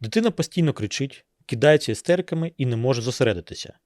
Дитина постійно кричить, кидається істериками і не може зосередитися.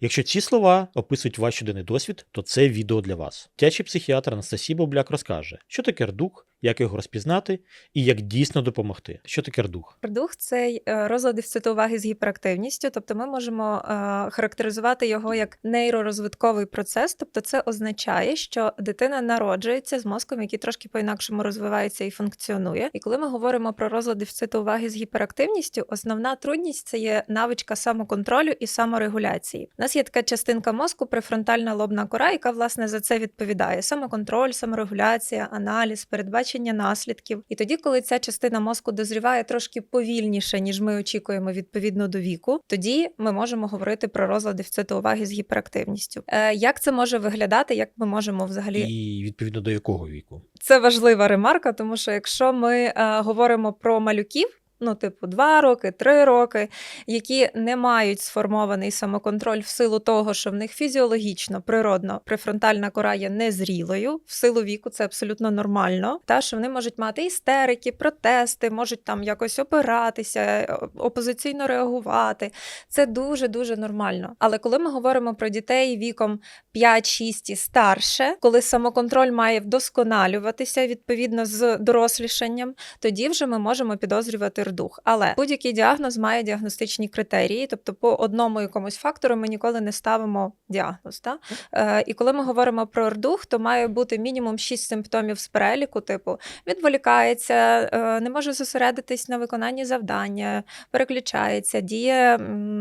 Якщо ці слова описують ваш щоденний досвід, то це відео для вас. Дячий психіатр Анастасія Бобляк розкаже, що таке рдух, як його розпізнати і як дійсно допомогти. Що таке рдух? Продух це е, розлад дефіциту уваги з гіперактивністю, тобто ми можемо е, характеризувати його як нейророзвитковий процес. Тобто, це означає, що дитина народжується з мозком, який трошки по-інакшому розвивається і функціонує. І коли ми говоримо про розлад дефіциту уваги з гіперактивністю, основна трудність це є навичка самоконтролю і саморегуляції. У нас є така частинка мозку, префронтальна лобна кора, яка власне за це відповідає: самоконтроль, саморегуляція, аналіз, передбачення наслідків. І тоді, коли ця частина мозку дозріває трошки повільніше, ніж ми очікуємо відповідно до віку, тоді ми можемо говорити про розлад дефіциту уваги з гіперактивністю. Е, як це може виглядати? Як ми можемо взагалі І відповідно до якого віку? це важлива ремарка, тому що якщо ми е, говоримо про малюків. Ну, типу, 2 роки, 3 роки, які не мають сформований самоконтроль в силу того, що в них фізіологічно, природно, префронтальна кора є незрілою, в силу віку це абсолютно нормально. Та що вони можуть мати істерики, протести, можуть там якось опиратися, опозиційно реагувати. Це дуже дуже нормально. Але коли ми говоримо про дітей віком 5-6 і старше, коли самоконтроль має вдосконалюватися відповідно з дорослішанням, тоді вже ми можемо підозрювати рдух. Але будь-який діагноз має діагностичні критерії, тобто по одному якомусь фактору ми ніколи не ставимо діагноз. Та? Е, і коли ми говоримо про рдух, то має бути мінімум 6 симптомів з переліку, типу відволікається, е, не може зосередитись на виконанні завдання, переключається, діє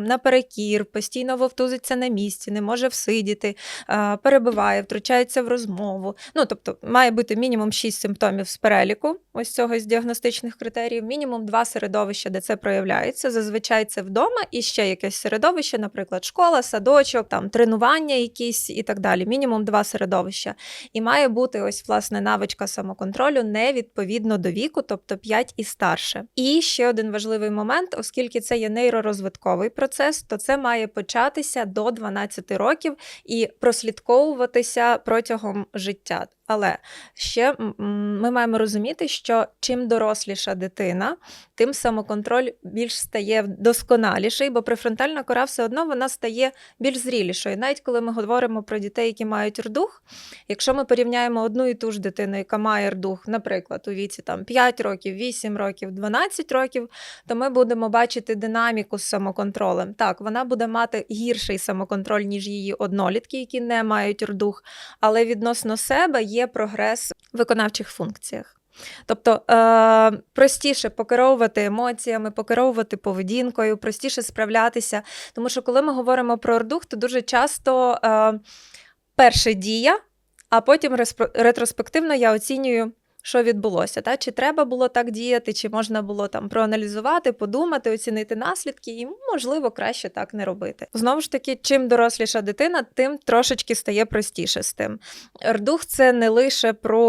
наперекір, постійно вовтузиться на місці, не може всидіти, е, перебиває, втручається в розмову. Ну, тобто, має бути мінімум 6 симптомів з переліку, ось цього з діагностичних критеріїв, мінімум два середовища, де це проявляється. Зазвичай це вдома і ще якесь середовище, наприклад, школа, садочок, там тренування якісь і так далі. Мінімум два середовища. І має бути ось власне навичка самоконтролю не відповідно до віку, тобто 5 і старше. І ще один важливий момент, оскільки це є нейророзвитковий процес, то це має початися до 12 років і прослідковуватися протягом життя. Але ще ми маємо розуміти, що чим доросліша дитина, тим самоконтроль більш стає досконаліший, бо префронтальна кора все одно вона стає більш зрілішою. Навіть коли ми говоримо про дітей, які мають рдух, якщо ми порівняємо одну і ту ж дитину, яка має рдух, наприклад, у віці там 5 років, 8 років, 12 років, то ми будемо бачити динаміку з самоконтролем. Так, вона буде мати гірший самоконтроль, ніж її однолітки, які не мають рдух, але відносно себе є прогрес в виконавчих функціях. Тобто е, простіше покеровувати емоціями, покеровувати поведінкою, простіше справлятися. Тому що коли ми говоримо про ордух, то дуже часто е, перше дія, а потім ретроспективно я оцінюю. Що відбулося, та чи треба було так діяти, чи можна було там проаналізувати, подумати, оцінити наслідки, і можливо краще так не робити. Знову ж таки, чим доросліша дитина, тим трошечки стає простіше з тим. Рдух це не лише про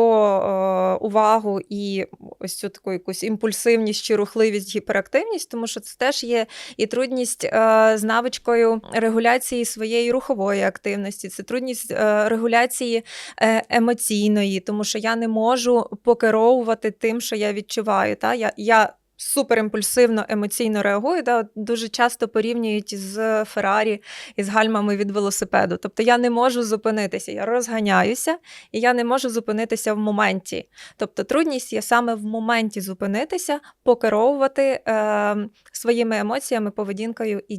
е, увагу і ось цю таку якусь імпульсивність чи рухливість, гіперактивність, тому що це теж є і трудність е, з навичкою регуляції своєї рухової активності, це трудність е, регуляції е, емоційної, тому що я не можу покеровувати тим, що я відчуваю. Та? Я, я суперімпульсивно емоційно реагую. От Дуже часто порівнюють з Феррарі і з гальмами від велосипеду. Тобто я не можу зупинитися, я розганяюся, і я не можу зупинитися в моменті. Тобто трудність є саме в моменті зупинитися, покеровувати е, своїми емоціями, поведінкою і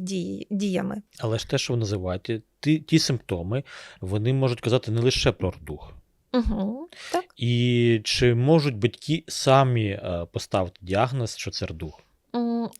діями. Але ж те, що ви називаєте, ті, ті симптоми, вони можуть казати не лише про рдух. Угу. Так. І чи можуть батьки самі е, поставити діагноз, що це рдух?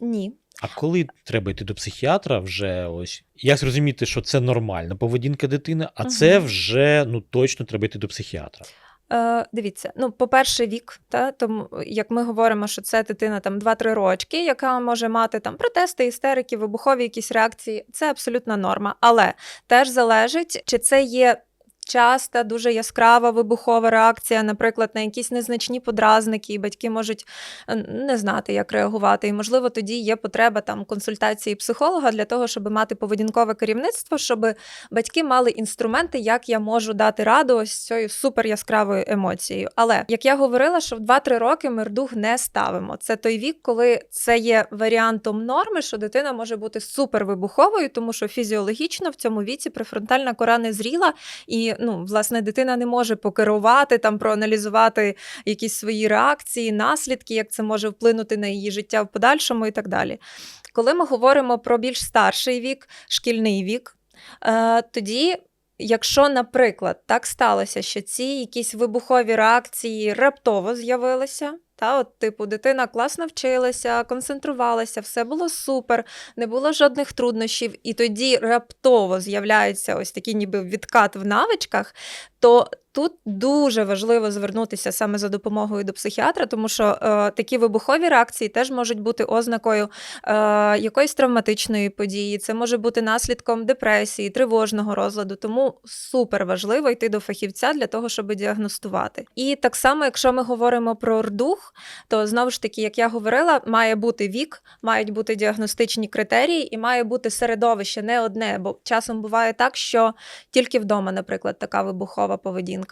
Ні. А коли треба йти до психіатра, вже ось як зрозуміти, що це нормальна поведінка дитини, а це вже ну точно треба йти до психіатра. Е, дивіться, ну, по-перше, вік, та, тому, як ми говоримо, що це дитина там 2-3 рочки, яка може мати там протести, істерики, вибухові якісь реакції, це абсолютна норма. Але теж залежить, чи це є часта, дуже яскрава вибухова реакція, наприклад, на якісь незначні подразники, і батьки можуть не знати, як реагувати. І, можливо, тоді є потреба там консультації психолога для того, щоб мати поведінкове керівництво, щоб батьки мали інструменти, як я можу дати раду ось цією супер яскравою емоцією. Але як я говорила, що в 2-3 роки ми рдуг не ставимо. Це той вік, коли це є варіантом норми, що дитина може бути супер вибуховою, тому що фізіологічно в цьому віці префронтальна кора не зріла, і ну, власне, дитина не може покерувати там, проаналізувати якісь свої реакції, наслідки, як це може вплинути на її життя в подальшому і так далі. Коли ми говоримо про більш старший вік, шкільний вік, е, тоді. Якщо, наприклад, так сталося, що ці якісь вибухові реакції раптово з'явилися, та от, типу, дитина класно вчилася, концентрувалася, все було супер, не було жодних труднощів, і тоді раптово з'являються ось такі, ніби відкат в навичках, то тут дуже важливо звернутися саме за допомогою до психіатра, тому що е, такі вибухові реакції теж можуть бути ознакою е, якоїсь травматичної події, це може бути наслідком депресії, тривожного розладу. Тому супер важливо йти до фахівця для того, щоб діагностувати. І так само, якщо ми говоримо про рдух, то знову ж таки, як я говорила, має бути вік, мають бути діагностичні критерії і має бути середовище не одне, бо часом буває так, що тільки вдома, наприклад, така вибухова поведінка,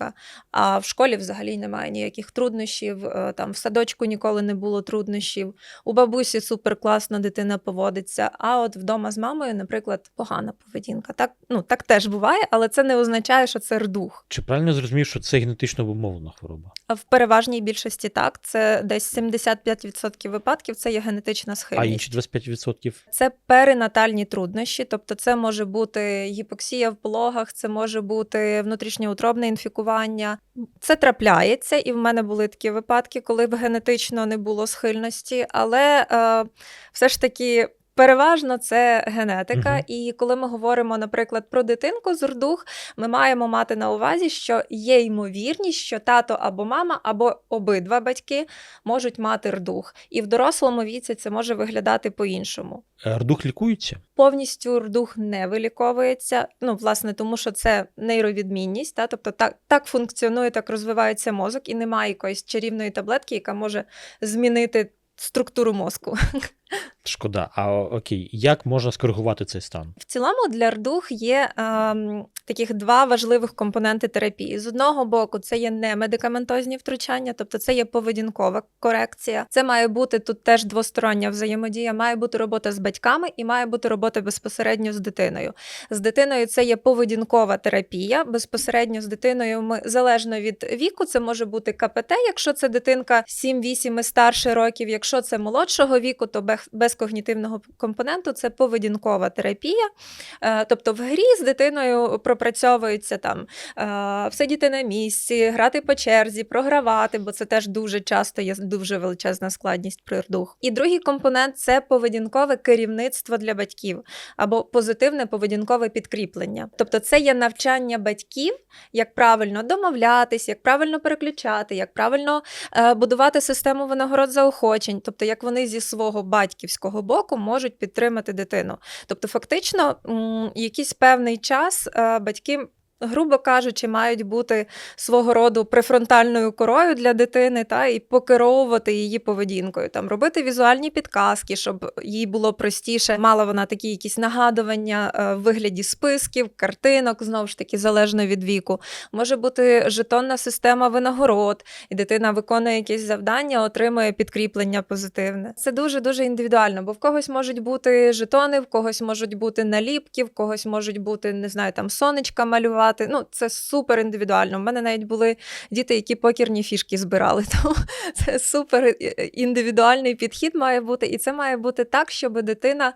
а в школі взагалі немає ніяких труднощів, е, там в садочку ніколи не було труднощів, у бабусі супер класно дитина поводиться, а от вдома з мамою, наприклад, погана поведінка. Так, ну, так теж буває, але це не означає, що це рдух. Чи правильно зрозумів, що це генетично обумовлена хвороба? А В переважній більшості так, це десь 75% випадків це є генетична А схильність. інші 25%? Це перинатальні труднощі, тобто це може бути гіпоксія в пологах, це може бути внутрішньоутробне інфікування. Це трапляється, і в мене були такі випадки, коли б генетично не було схильності, але е, все ж таки. Переважно це генетика, Мгм. і коли ми говоримо, наприклад, про дитинку з рдух, ми маємо мати на увазі, що є ймовірність, що тато або мама, або обидва батьки можуть мати рдух. І в дорослому віці це може виглядати по-іншому. Е, Рдух лікується? Повністю рдух не виліковується, ну, власне, тому що це нейровідмінність, та? тобто так, так функціонує, так розвивається мозок, і немає якоїсь чарівної таблетки, яка може змінити структуру мозку. Шкода. А окей, як можна скоригувати цей стан? В цілому для рдух є ем, таких два важливих компоненти терапії. З одного боку, це є немедикаментозні втручання, тобто це є поведінкова корекція. Це має бути тут теж двостороння взаємодія, має бути робота з батьками і має бути робота безпосередньо з дитиною. З дитиною це є поведінкова терапія. Безпосередньо з дитиною ми залежно від віку, це може бути КПТ, якщо це дитинка 7-8 і старше років. Якщо це молодшого віку, то бех- без когнітивного компоненту це поведінкова терапія. Е, Тобто в грі з дитиною пропрацьовується там е, сидіти на місці, грати по черзі, програвати, бо це теж дуже часто є дуже величезна складність при рдух. І другий компонент це поведінкове керівництво для батьків або позитивне поведінкове підкріплення. Тобто, це є навчання батьків, як правильно домовлятись, як правильно переключати, як правильно е, будувати систему винагород заохочень, тобто як вони зі свого батьківського боку можуть підтримати дитину. Тобто, фактично, якийсь певний час е, батьки. Грубо кажучи, мають бути свого роду префронтальною корою для дитини та і покеровувати її поведінкою, там робити візуальні підказки, щоб їй було простіше. Мала вона такі якісь нагадування е, в вигляді списків, картинок, знову ж таки, залежно від віку. Може бути жетонна система винагород, і дитина виконує якесь завдання, отримує підкріплення позитивне. Це дуже дуже індивідуально, бо в когось можуть бути жетони, в когось можуть бути наліпки, в когось можуть бути не знаю, там сонечка малювати. Ну це супер індивідуально. У мене навіть були діти, які покерні фішки збирали. Тому це супер е, індивідуальний підхід має бути, і це має бути так, щоб дитина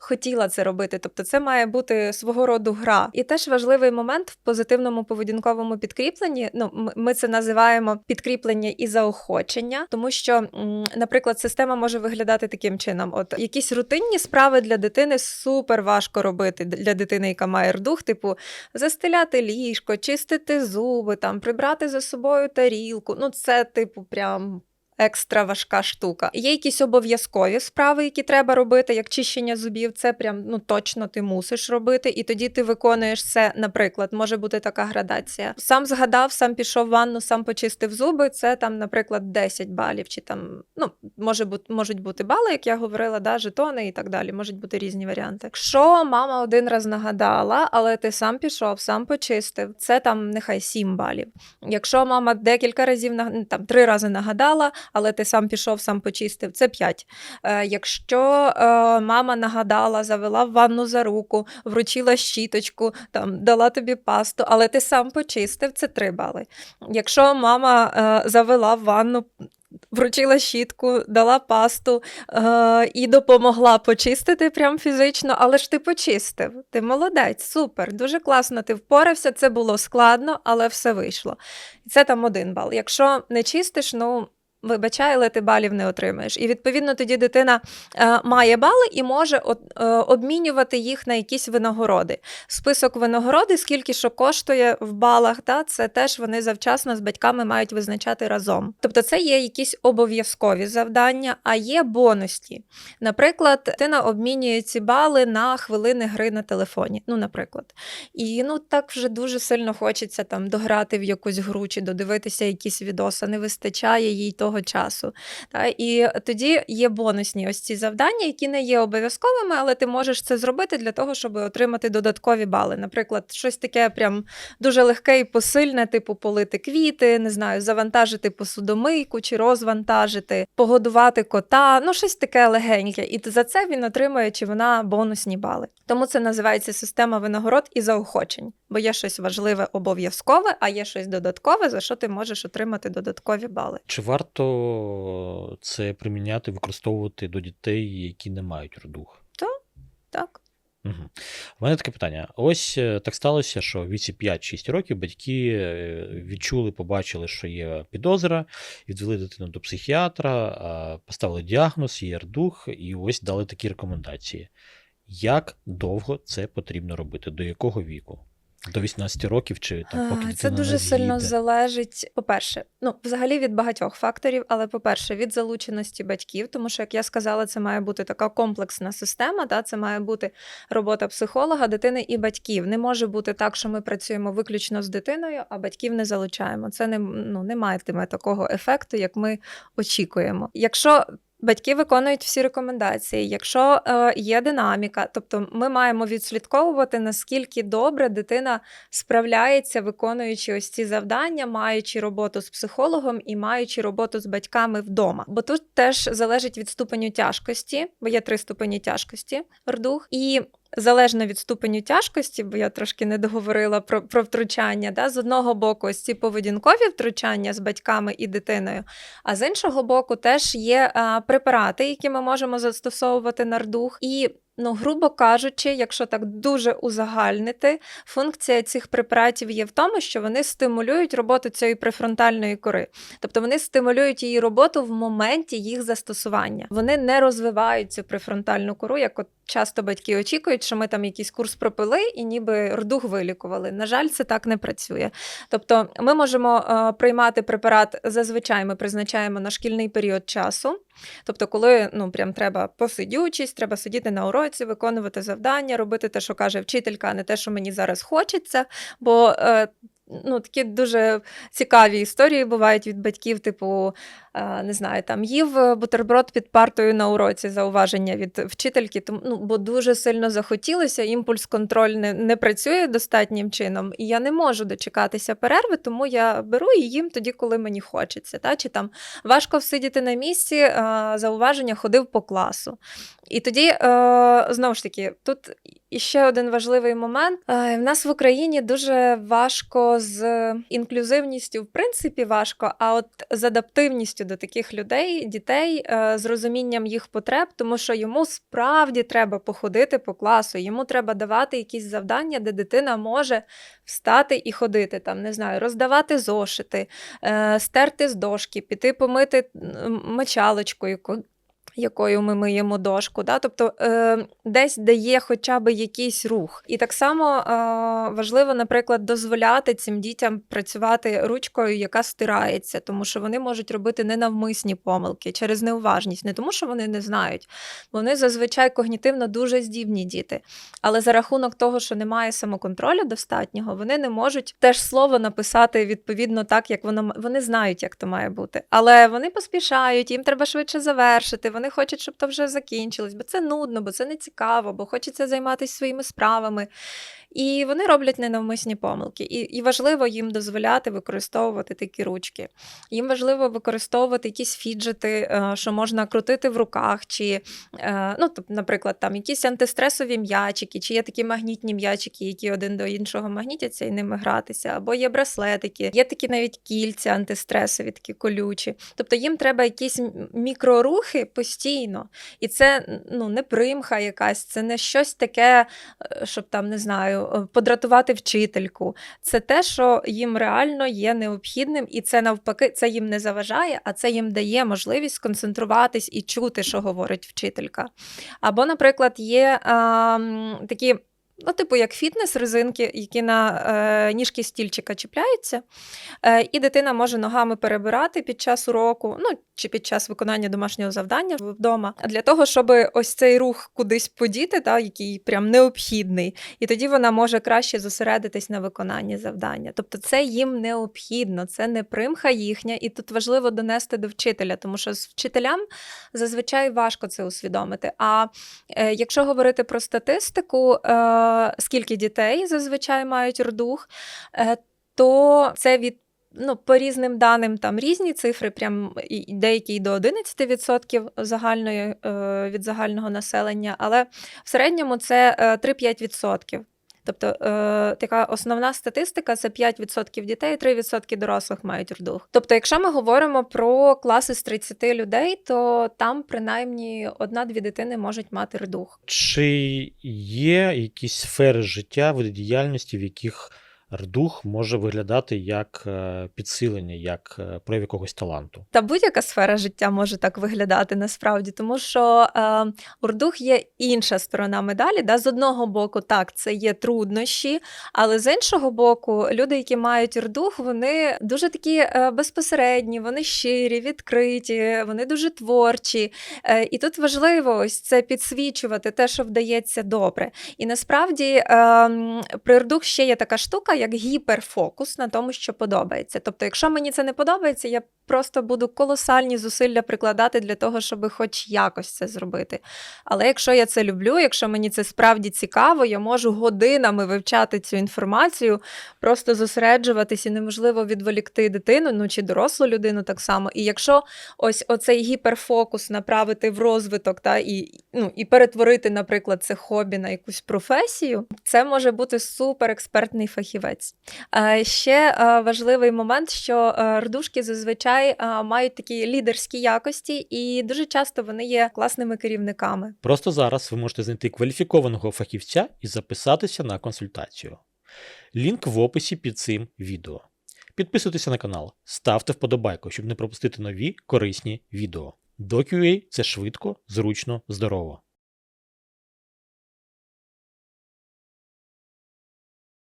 хотіла це робити. Тобто, це має бути свого роду гра. І теж важливий момент в позитивному поведінковому підкріпленні. Ну, ми це називаємо підкріплення і заохочення, тому що, наприклад, система може виглядати таким чином: от якісь рутинні справи для дитини супер важко робити для дитини, яка має рдух, типу застеляти ліжко, чистити зуби, там прибрати за собою тарілку. Ну, це, типу, прям екстра важка штука. Є якісь обов'язкові справи, які треба робити, як чищення зубів. Це прям ну точно ти мусиш робити, і тоді ти виконуєш це. Наприклад, може бути така градація. Сам згадав, сам пішов в ванну, сам почистив зуби. Це там, наприклад, 10 балів, чи там ну може бути можуть бути бали, як я говорила, да, жетони і так далі. Можуть бути різні варіанти. Якщо мама один раз нагадала, але ти сам пішов, сам почистив, це там нехай 7 балів. Якщо мама декілька разів ну, там три рази нагадала, але ти сам пішов, сам почистив, це 5. Е, якщо е, мама нагадала, завела в ванну за руку, вручила щіточку, там дала тобі пасту, але ти сам почистив, це 3 бали. Якщо мама е, завела в ванну. Вручила щітку, дала пасту е, і допомогла почистити прям фізично, але ж ти почистив. Ти молодець, супер, дуже класно. Ти впорався. Це було складно, але все вийшло. Це там один бал. Якщо не чистиш, ну. Вибачай, але ти балів не отримаєш. І відповідно тоді дитина е, має бали і може е, обмінювати їх на якісь винагороди. Список винагороди, скільки що коштує в балах, та, це теж вони завчасно з батьками мають визначати разом. Тобто це є якісь обов'язкові завдання, а є бонусні. Наприклад, дитина обмінює ці бали на хвилини гри на телефоні. Ну, наприклад. І ну так вже дуже сильно хочеться там дограти в якусь гру чи додивитися якісь відоси, не вистачає їй того часу. Та? І тоді є бонусні ось ці завдання, які не є обов'язковими, але ти можеш це зробити для того, щоб отримати додаткові бали. Наприклад, щось таке прям дуже легке і посильне, типу полити квіти, не знаю, завантажити посудомийку чи розвантажити, погодувати кота, ну щось таке легеньке. І за це він отримує чи вона бонусні бали. Тому це називається система винагород і заохочень, бо є щось важливе обов'язкове, а є щось додаткове, за що ти можеш отримати додаткові бали. Чи варто це приміняти, використовувати до дітей, які не мають рдух? Так. Угу. У мене таке питання. Ось е, так сталося, що в віці 5-6 років батьки е, відчули, побачили, що є підозра, відвели дитину до психіатра, поставили діагноз, є рдух, і ось дали такі рекомендації. Як довго це потрібно робити? До якого віку? До 18 років чи там поки Це дуже не сильно залежить, по-перше, ну, взагалі від багатьох факторів, але по-перше, від залученості батьків, тому що, як я сказала, це має бути така комплексна система, та, це має бути робота психолога, дитини і батьків. Не може бути так, що ми працюємо виключно з дитиною, а батьків не залучаємо. Це не, ну, не матиме такого ефекту, як ми очікуємо. Якщо Батьки виконують всі рекомендації. Якщо е, є динаміка, тобто ми маємо відслідковувати, наскільки добре дитина справляється, виконуючи ось ці завдання, маючи роботу з психологом і маючи роботу з батьками вдома. Бо тут теж залежить від ступеню тяжкості, бо є три ступені тяжкості рдух, і залежно від ступеню тяжкості, бо я трошки не договорила про, про втручання. Да? З одного боку, ось ці поведінкові втручання з батьками і дитиною, а з іншого боку, теж є а, препарати, які ми можемо застосовувати на рдух. І Ну, грубо кажучи, якщо так дуже узагальнити, функція цих препаратів є в тому, що вони стимулюють роботу цієї префронтальної кори. Тобто вони стимулюють її роботу в моменті їх застосування. Вони не розвивають цю префронтальну кору, як от часто батьки очікують, що ми там якийсь курс пропили і ніби рдух вилікували. На жаль, це так не працює. Тобто, ми можемо е, приймати препарат зазвичай ми призначаємо на шкільний період часу. Тобто, коли ну прям треба посидючість, треба сидіти на уроці, виконувати завдання, робити те, що каже вчителька, а не те, що мені зараз хочеться. Бо е, ну, такі дуже цікаві історії бувають від батьків, типу, е, не знаю, там їв бутерброд під партою на уроці, зауваження від вчительки, тому, ну, бо дуже сильно захотілося, імпульс контроль не, не працює достатнім чином, і я не можу дочекатися перерви, тому я беру і їм тоді, коли мені хочеться. Та? Чи там важко всидіти на місці, зауваження ходив по класу. І тоді, е, знову ж таки, тут іще один важливий момент. Е, в нас в Україні дуже важко з інклюзивністю, в принципі, важко, а от з адаптивністю до таких людей, дітей, е, з розумінням їх потреб, тому що йому справді треба походити по класу, йому треба давати якісь завдання, де дитина може встати і ходити, там, не знаю, роздавати зошити, стерти з дошки, піти помити мочалочкою. Ко- якою ми миємо дошку. Да? Тобто е, десь де є хоча б якийсь рух. І так само е, важливо, наприклад, дозволяти цим дітям працювати ручкою, яка стирається, тому що вони можуть робити ненавмисні помилки через неуважність, не тому, що вони не знають. Вони зазвичай когнітивно дуже здібні діти. Але за рахунок того, що немає самоконтролю достатнього, вони не можуть теж слово написати відповідно так, як воно вони знають, як то має бути. Але вони поспішають, їм треба швидше завершити. Вони хочуть, щоб то вже закінчилось, бо це нудно, бо це не цікаво, бо хочеться займатися своїми справами. І вони роблять ненавмисні помилки. І, і важливо їм дозволяти використовувати такі ручки. Їм важливо використовувати якісь фіджети, е, що можна крутити в руках, чи, е, ну, тобто, наприклад, там якісь антистресові м'ячики, чи є такі магнітні м'ячики, які один до іншого магнітяться і ними гратися, або є браслетики, є такі навіть кільця антистресові, такі колючі. Тобто їм треба якісь мікрорухи постійно. І це ну, не примха якась, це не щось таке, е, щоб там, не знаю, подратувати вчительку. Це те, що їм реально є необхідним, і це навпаки, це їм не заважає, а це їм дає можливість сконцентруватись і чути, що говорить вчителька. Або, наприклад, є а, такі. Ну, типу, як фітнес-резинки, які на е, ніжки стільчика чіпляються, е, і дитина може ногами перебирати під час уроку, ну чи під час виконання домашнього завдання вдома, для того, щоб ось цей рух кудись подіти, та, який прям необхідний, і тоді вона може краще зосередитись на виконанні завдання. Тобто, це їм необхідно, це не примха їхня, і тут важливо донести до вчителя, тому що з вчителям зазвичай важко це усвідомити. А е, якщо говорити про статистику, е, скільки дітей зазвичай мають рдух, е, то це від Ну, по різним даним там різні цифри, прям деякі до 11% загальної, е, від загального населення, але в середньому це е, 3-5%. Тобто е, така основна статистика це 5% дітей, 3% дорослих мають рдух. Тобто, якщо ми говоримо про класи з 30 людей, то там принаймні одна-дві дитини можуть мати рдух. Чи є якісь сфери життя, види діяльності, в яких рдух може виглядати як е, підсилення, як е, прояв якогось таланту? Та будь-яка сфера життя може так виглядати насправді, тому що е, у рдух є інша сторона медалі. Да? З одного боку, так, це є труднощі, але з іншого боку, люди, які мають рдух, вони дуже такі е, безпосередні, вони щирі, відкриті, вони дуже творчі. Е, і тут важливо ось це підсвічувати те, що вдається добре. І насправді е, при рдух ще є така штука, як гіперфокус на тому, що подобається. Тобто, якщо мені це не подобається, я просто буду колосальні зусилля прикладати для того, щоб хоч якось це зробити. Але якщо я це люблю, якщо мені це справді цікаво, я можу годинами вивчати цю інформацію, просто зосереджуватись і неможливо відволікти дитину, ну чи дорослу людину так само. І якщо ось оцей гіперфокус направити в розвиток та і, ну, і перетворити, наприклад, це хобі на якусь професію, це може бути суперекспертний фахівець. Е, Ще важливий момент, що рдушки зазвичай мають такі лідерські якості, і дуже часто вони є класними керівниками. Просто зараз ви можете знайти кваліфікованого фахівця і записатися на консультацію. Лінк в описі під цим відео. Підписуйтеся на канал, ставте вподобайку, щоб не пропустити нові корисні відео. DocuA – це швидко, зручно, здорово.